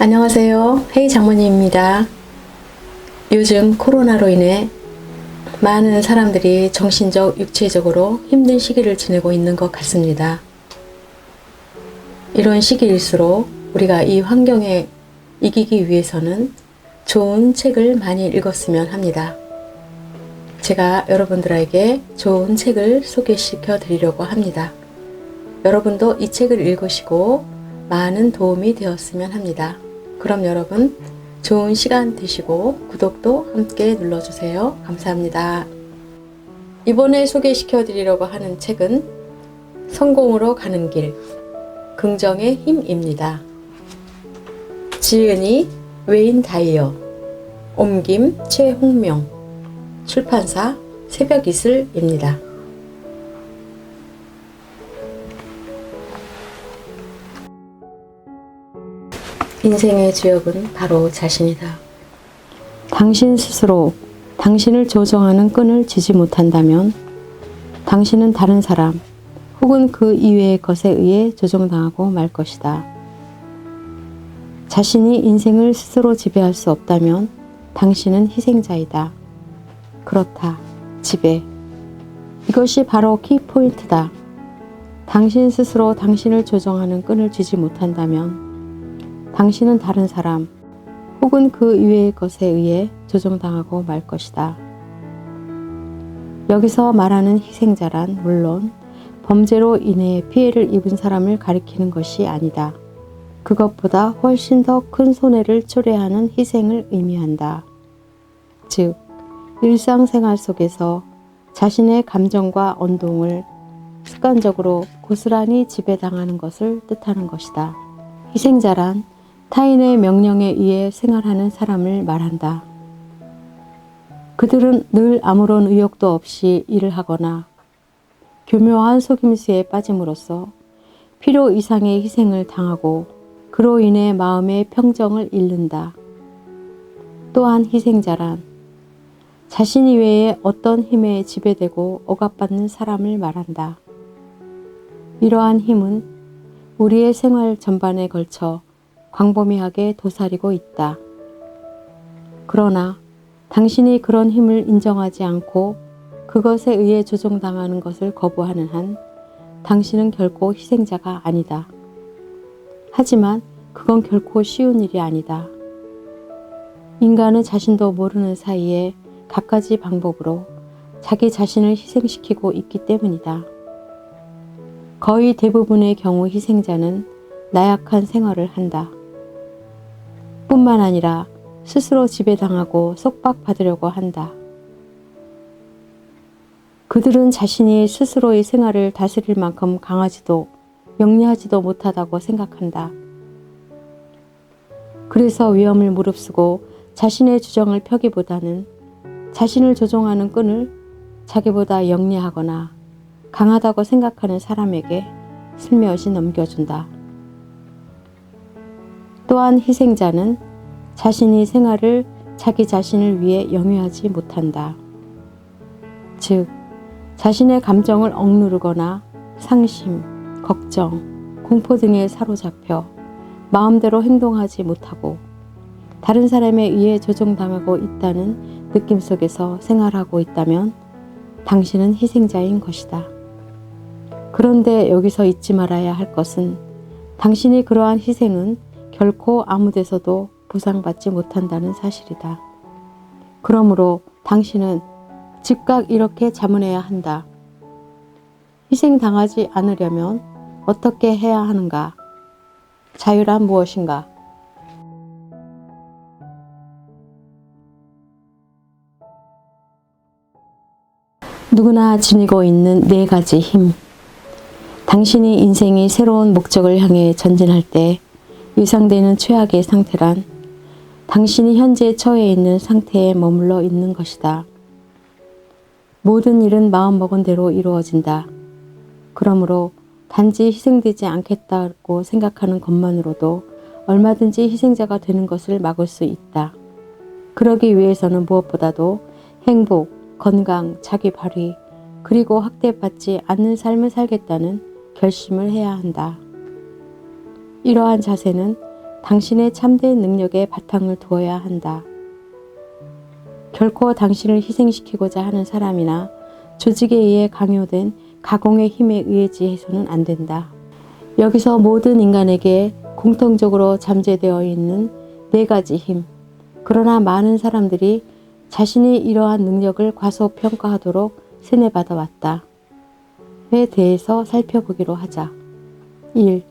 안녕하세요. 헤이 장모님입니다. 요즘 코로나로 인해 많은 사람들이 정신적, 육체적으로 힘든 시기를 지내고 있는 것 같습니다. 이런 시기일수록 우리가 이 환경에 이기기 위해서는 좋은 책을 많이 읽었으면 합니다. 제가 여러분들에게 좋은 책을 소개시켜 드리려고 합니다. 여러분도 이 책을 읽으시고 많은 도움이 되었으면 합니다. 그럼 여러분 좋은 시간 되시고 구독도 함께 눌러주세요. 감사합니다. 이번에 소개시켜 드리려고 하는 책은 성공으로 가는 길, 긍정의 힘입니다. 지은이 웨인 다이어, 옮김 최홍명, 출판사 새벽이슬입니다. 인생의 주역은 바로 자신이다. 당신 스스로 당신을 조정하는 끈을 쥐지 못한다면 당신은 다른 사람 혹은 그 이외의 것에 의해 조정당하고 말 것이다. 자신이 인생을 스스로 지배할 수 없다면 당신은 희생자이다. 그렇다. 지배. 이것이 바로 키포인트다. 당신 스스로 당신을 조정하는 끈을 쥐지 못한다면 당신은 다른 사람 혹은 그 이외의 것에 의해 조정당하고 말 것이다. 여기서 말하는 희생자란 물론 범죄로 인해 피해를 입은 사람을 가리키는 것이 아니다. 그것보다 훨씬 더 큰 손해를 초래하는 희생을 의미한다. 즉, 일상생활 속에서 자신의 감정과 언동을 습관적으로 고스란히 지배당하는 것을 뜻하는 것이다. 희생자란 타인의 명령에 의해 생활하는 사람을 말한다. 그들은 늘 아무런 의욕도 없이 일을 하거나 교묘한 속임수에 빠짐으로써 필요 이상의 희생을 당하고 그로 인해 마음의 평정을 잃는다. 또한 희생자란 자신 이외의 어떤 힘에 지배되고 억압받는 사람을 말한다. 이러한 힘은 우리의 생활 전반에 걸쳐 광범위하게 도사리고 있다. 그러나 당신이 그런 힘을 인정하지 않고 그것에 의해 조종당하는 것을 거부하는 한 당신은 결코 희생자가 아니다. 하지만 그건 결코 쉬운 일이 아니다. 인간은 자신도 모르는 사이에 갖가지 방법으로 자기 자신을 희생시키고 있기 때문이다. 거의 대부분의 경우 희생자는 나약한 생활을 한다. 뿐만 아니라 스스로 지배당하고 속박받으려고 한다. 그들은 자신이 스스로의 생활을 다스릴 만큼 강하지도 영리하지도 못하다고 생각한다. 그래서 위험을 무릅쓰고 자신의 주정을 펴기보다는 자신을 조종하는 끈을 자기보다 영리하거나 강하다고 생각하는 사람에게 슬며시 넘겨준다. 또한 희생자는 자신이 생활을 자기 자신을 위해 영위하지 못한다. 즉, 자신의 감정을 억누르거나 상심, 걱정, 공포 등에 사로잡혀 마음대로 행동하지 못하고 다른 사람에 의해 조종당하고 있다는 느낌 속에서 생활하고 있다면 당신은 희생자인 것이다. 그런데 여기서 잊지 말아야 할 것은 당신이 그러한 희생은 결코 아무 데서도 보상받지 못한다는 사실이다. 그러므로 당신은 즉각 이렇게 자문해야 한다. 희생당하지 않으려면 어떻게 해야 하는가? 자유란 무엇인가? 누구나 지니고 있는 네 가지 힘. 당신이 인생이 새로운 목적을 향해 전진할 때 예상되는 최악의 상태란 당신이 현재 처해 있는 상태에 머물러 있는 것이다. 모든 일은 마음먹은 대로 이루어진다. 그러므로 단지 희생되지 않겠다고 생각하는 것만으로도 얼마든지 희생자가 되는 것을 막을 수 있다. 그러기 위해서는 무엇보다도 행복, 건강, 자기 발휘, 그리고 학대받지 않는 삶을 살겠다는 결심을 해야 한다. 이러한 자세는 당신의 참된 능력에 바탕을 두어야 한다. 결코 당신을 희생시키고자 하는 사람이나 조직에 의해 강요된 가공의 힘에 의지해서는 안 된다. 여기서 모든 인간에게 공통적으로 잠재되어 있는 네 가지 힘. 그러나 많은 사람들이 자신이 이러한 능력을 과소평가하도록 세뇌받아 왔다. 에 대해서 살펴보기로 하자. 1.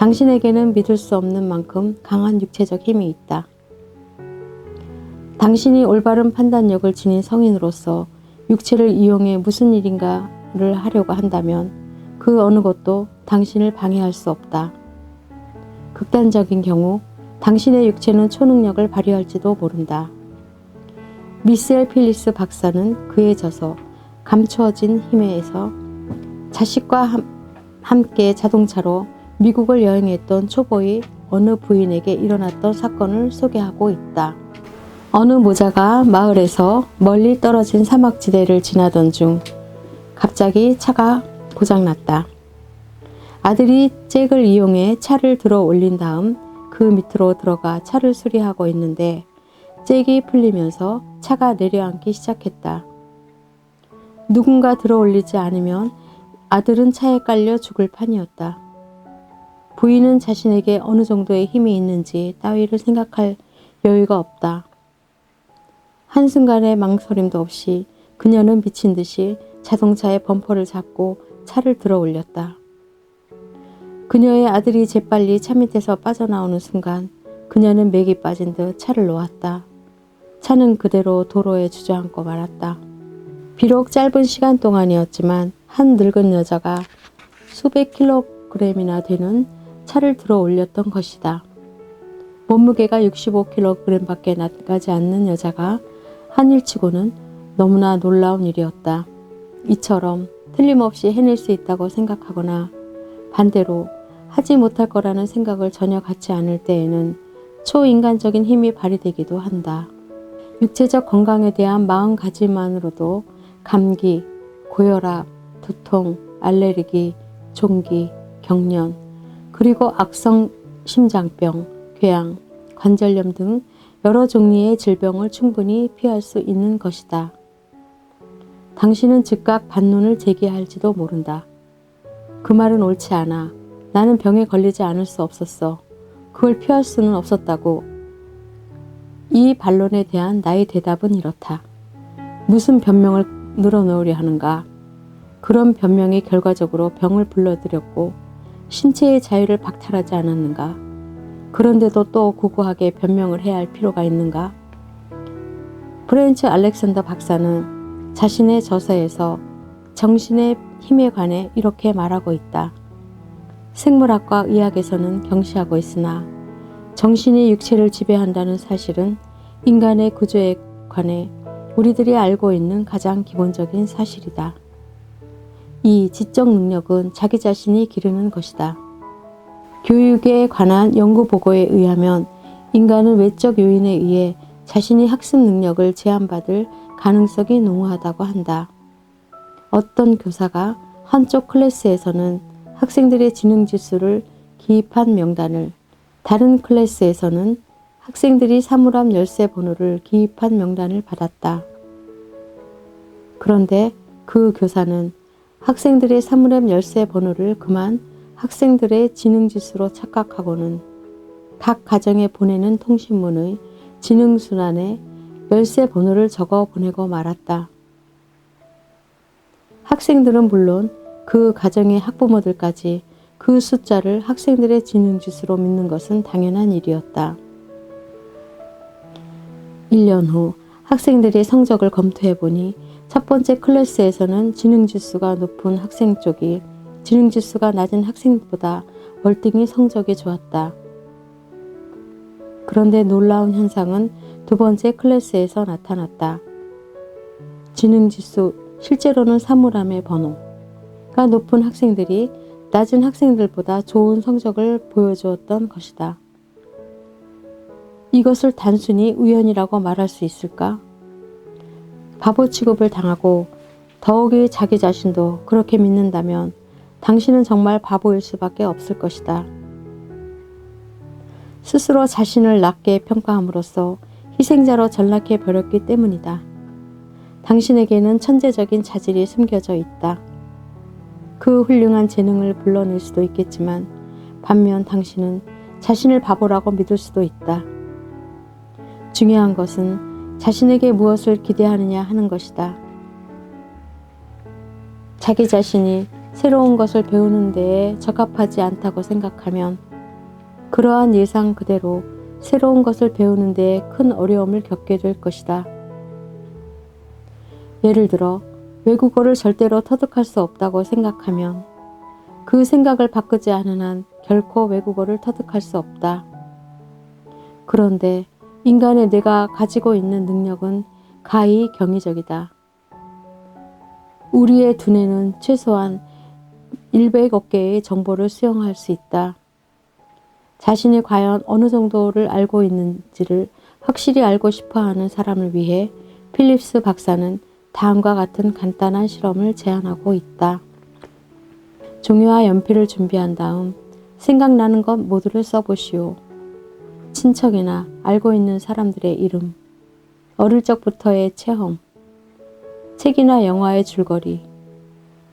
당신에게는 믿을 수 없는 만큼 강한 육체적 힘이 있다. 당신이 올바른 판단력을 지닌 성인으로서 육체를 이용해 무슨 일인가를 하려고 한다면 그 어느 것도 당신을 방해할 수 없다. 극단적인 경우 당신의 육체는 초능력을 발휘할지도 모른다. 미셀 필리스 박사는 그에 져서 감추어진 힘에서 자식과 함, 함께 자동차로 미국을 여행했던 초보의 어느 부인에게 일어났던 사건을 소개하고 있다. 어느 모자가 마을에서 멀리 떨어진 사막지대를 지나던 중 갑자기 차가 고장났다. 아들이 잭을 이용해 차를 들어 올린 다음 그 밑으로 들어가 차를 수리하고 있는데 잭이 풀리면서 차가 내려앉기 시작했다. 누군가 들어 올리지 않으면 아들은 차에 깔려 죽을 판이었다. 부인은 자신에게 어느 정도의 힘이 있는지 따위를 생각할 여유가 없다. 한순간의 망설임도 없이 그녀는 미친 듯이 자동차의 범퍼를 잡고 차를 들어 올렸다. 그녀의 아들이 재빨리 차 밑에서 빠져나오는 순간 그녀는 맥이 빠진 듯 차를 놓았다. 차는 그대로 도로에 주저앉고 말았다. 비록 짧은 시간 동안이었지만 한 늙은 여자가 수백 킬로그램이나 되는 차를 들어 올렸던 것이다. 몸무게가 65kg밖에 나가지 않는 여자가 한 일치고는 너무나 놀라운 일이었다. 이처럼 틀림없이 해낼 수 있다고 생각하거나 반대로 하지 못할 거라는 생각을 전혀 갖지 않을 때에는 초인간적인 힘이 발휘되기도 한다. 육체적 건강에 대한 마음가짐만으로도 감기, 고혈압, 두통, 알레르기, 종기, 경련, 그리고 악성 심장병, 궤양, 관절염 등 여러 종류의 질병을 충분히 피할 수 있는 것이다. 당신은 즉각 반론을 제기할지도 모른다. 그 말은 옳지 않아. 나는 병에 걸리지 않을 수 없었어. 그걸 피할 수는 없었다고. 이 반론에 대한 나의 대답은 이렇다. 무슨 변명을 늘어놓으려 하는가? 그런 변명이 결과적으로 병을 불러들였고 신체의 자유를 박탈하지 않았는가? 그런데도 또 구구하게 변명을 해야 할 필요가 있는가? 프렌츠 알렉산더 박사는 자신의 저서에서 정신의 힘에 관해 이렇게 말하고 있다. 생물학과 의학에서는 경시하고 있으나 정신이 육체를 지배한다는 사실은 인간의 구조에 관해 우리들이 알고 있는 가장 기본적인 사실이다. 이 지적 능력은 자기 자신이 기르는 것이다. 교육에 관한 연구 보고에 의하면 인간은 외적 요인에 의해 자신이 학습 능력을 제한받을 가능성이 농후하다고 한다. 어떤 교사가 한쪽 클래스에서는 학생들의 지능 지수를 기입한 명단을 다른 클래스에서는 학생들이 사물함 열쇠 번호를 기입한 명단을 받았다. 그런데 그 교사는 학생들의 사물함 열쇠 번호를 그만 학생들의 지능 지수로 착각하고는 각 가정에 보내는 통신문의 지능 순환에 열쇠 번호를 적어 보내고 말았다. 학생들은 물론 그 가정의 학부모들까지 그 숫자를 학생들의 지능 지수로 믿는 것은 당연한 일이었다. 1년 후 학생들이 성적을 검토해 보니 첫 번째 클래스에서는 지능 지수가 높은 학생 쪽이 지능 지수가 낮은 학생보다 월등히 성적이 좋았다. 그런데 놀라운 현상은 두 번째 클래스에서 나타났다. 지능 지수, 실제로는 사물함의 번호가 높은 학생들이 낮은 학생들보다 좋은 성적을 보여주었던 것이다. 이것을 단순히 우연이라고 말할 수 있을까? 바보 취급을 당하고 더욱이 자기 자신도 그렇게 믿는다면 당신은 정말 바보일 수밖에 없을 것이다. 스스로 자신을 낮게 평가함으로써 희생자로 전락해 버렸기 때문이다. 당신에게는 천재적인 자질이 숨겨져 있다. 그 훌륭한 재능을 불러낼 수도 있겠지만 반면 당신은 자신을 바보라고 믿을 수도 있다. 중요한 것은 자신에게 무엇을 기대하느냐 하는 것이다. 자기 자신이 새로운 것을 배우는 데에 적합하지 않다고 생각하면 그러한 예상 그대로 새로운 것을 배우는 데에 큰 어려움을 겪게 될 것이다. 예를 들어 외국어를 절대로 터득할 수 없다고 생각하면 그 생각을 바꾸지 않은 한 결코 외국어를 터득할 수 없다. 그런데 인간의 뇌가 가지고 있는 능력은 가히 경이적이다. 우리의 두뇌는 최소한 100억 개의 정보를 수용할 수 있다. 자신이 과연 어느 정도를 알고 있는지를 확실히 알고 싶어 하는 사람을 위해 필립스 박사는 다음과 같은 간단한 실험을 제안하고 있다. 종이와 연필을 준비한 다음 생각나는 것 모두를 써보시오. 친척이나 알고 있는 사람들의 이름, 어릴 적부터의 체험, 책이나 영화의 줄거리,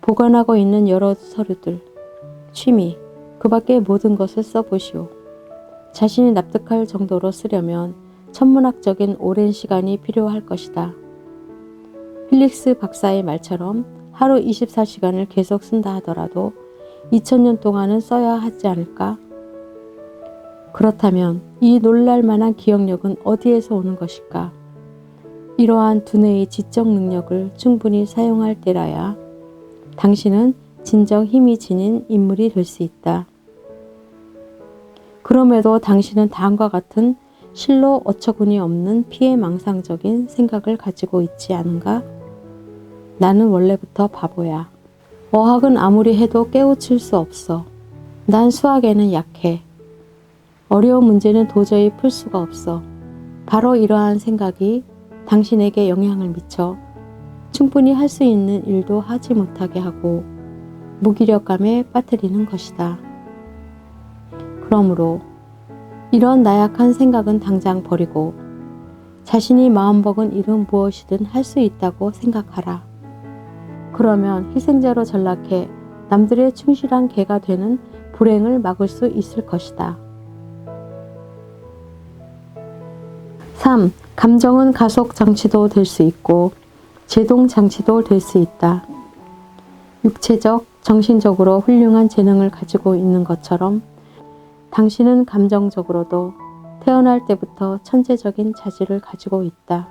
보관하고 있는 여러 서류들, 취미, 그 밖의 모든 것을 써보시오. 자신이 납득할 정도로 쓰려면 천문학적인 오랜 시간이 필요할 것이다. 필릭스 박사의 말처럼 하루 24시간을 계속 쓴다 하더라도 2000년 동안은 써야 하지 않을까? 그렇다면 이 놀랄만한 기억력은 어디에서 오는 것일까? 이러한 두뇌의 지적 능력을 충분히 사용할 때라야 당신은 진정 힘이 지닌 인물이 될 수 있다. 그럼에도 당신은 다음과 같은 실로 어처구니 없는 피해망상적인 생각을 가지고 있지 않은가? 나는 원래부터 바보야. 어학은 아무리 해도 깨우칠 수 없어. 난 수학에는 약해. 어려운 문제는 도저히 풀 수가 없어. 바로 이러한 생각이 당신에게 영향을 미쳐 충분히 할 수 있는 일도 하지 못하게 하고 무기력감에 빠뜨리는 것이다. 그러므로 이런 나약한 생각은 당장 버리고 자신이 마음먹은 일은 무엇이든 할 수 있다고 생각하라. 그러면 희생자로 전락해 남들의 충실한 개가 되는 불행을 막을 수 있을 것이다. 3. 감정은 가속 장치도 될 수 있고 제동 장치도 될 수 있다. 육체적, 정신적으로 훌륭한 재능을 가지고 있는 것처럼 당신은 감정적으로도 태어날 때부터 천재적인 자질을 가지고 있다.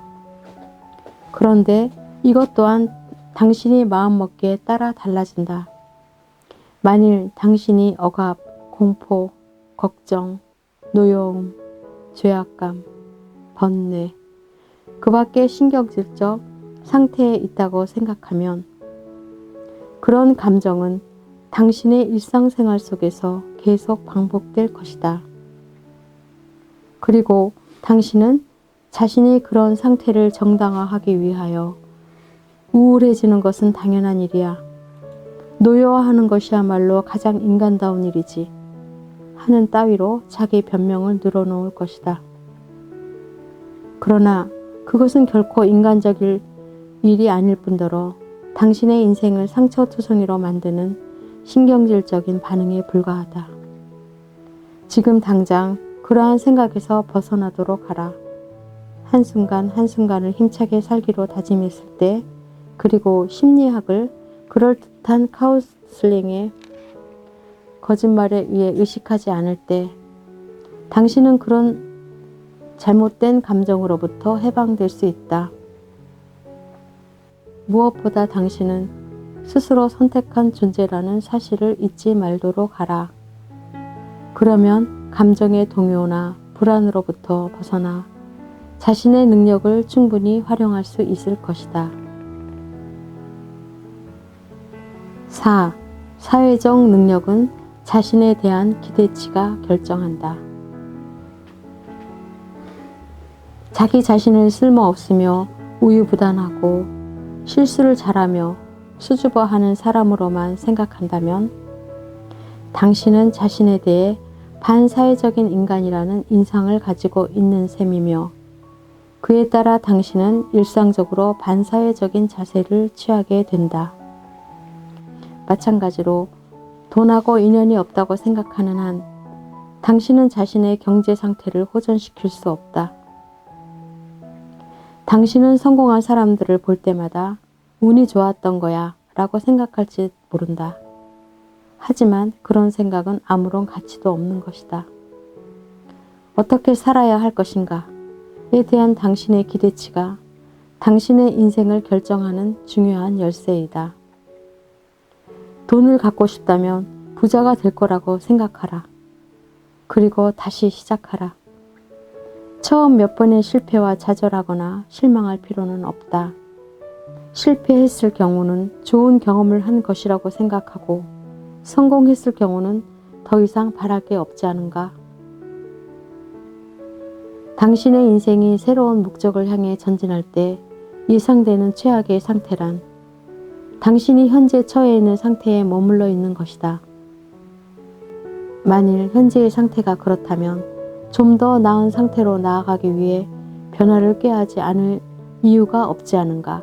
그런데 이것 또한 당신이 마음먹기에 따라 달라진다. 만일 당신이 억압, 공포, 걱정, 노여움, 죄악감, 번뇌, 그 밖의 신경질적 상태에 있다고 생각하면 그런 감정은 당신의 일상생활 속에서 계속 반복될 것이다. 그리고 당신은 자신이 그런 상태를 정당화하기 위하여 우울해지는 것은 당연한 일이야. 노여워하는 것이야말로 가장 인간다운 일이지. 하는 따위로 자기 변명을 늘어놓을 것이다. 그러나 그것은 결코 인간적일 일이 아닐 뿐더러 당신의 인생을 상처투성이로 만드는 신경질적인 반응에 불과하다. 지금 당장 그러한 생각에서 벗어나도록 하라. 한순간 한순간을 힘차게 살기로 다짐했을 때 그리고 심리학을 그럴듯한 카운슬링의 거짓말에 의해 의식하지 않을 때 당신은 그런 잘못된 감정으로부터 해방될 수 있다. 무엇보다 당신은 스스로 선택한 존재라는 사실을 잊지 말도록 하라. 그러면 감정의 동요나 불안으로부터 벗어나 자신의 능력을 충분히 활용할 수 있을 것이다. 4. 사회적 능력은 자신에 대한 기대치가 결정한다. 자기 자신을 쓸모없으며 우유부단하고 실수를 잘하며 수줍어하는 사람으로만 생각한다면 당신은 자신에 대해 반사회적인 인간이라는 인상을 가지고 있는 셈이며 그에 따라 당신은 일상적으로 반사회적인 자세를 취하게 된다. 마찬가지로 돈하고 인연이 없다고 생각하는 한 당신은 자신의 경제 상태를 호전시킬 수 없다. 당신은 성공한 사람들을 볼 때마다 운이 좋았던 거야 라고 생각할지 모른다. 하지만 그런 생각은 아무런 가치도 없는 것이다. 어떻게 살아야 할 것인가에 대한 당신의 기대치가 당신의 인생을 결정하는 중요한 열쇠이다. 돈을 갖고 싶다면 부자가 될 거라고 생각하라. 그리고 다시 시작하라. 처음 몇 번의 실패와 좌절하거나 실망할 필요는 없다. 실패했을 경우는 좋은 경험을 한 것이라고 생각하고 성공했을 경우는 더 이상 바랄 게 없지 않은가? 당신의 인생이 새로운 목적을 향해 전진할 때 예상되는 최악의 상태란 당신이 현재 처해 있는 상태에 머물러 있는 것이다. 만일 현재의 상태가 그렇다면 좀 더 나은 상태로 나아가기 위해 변화를 꾀하지 않을 이유가 없지 않은가?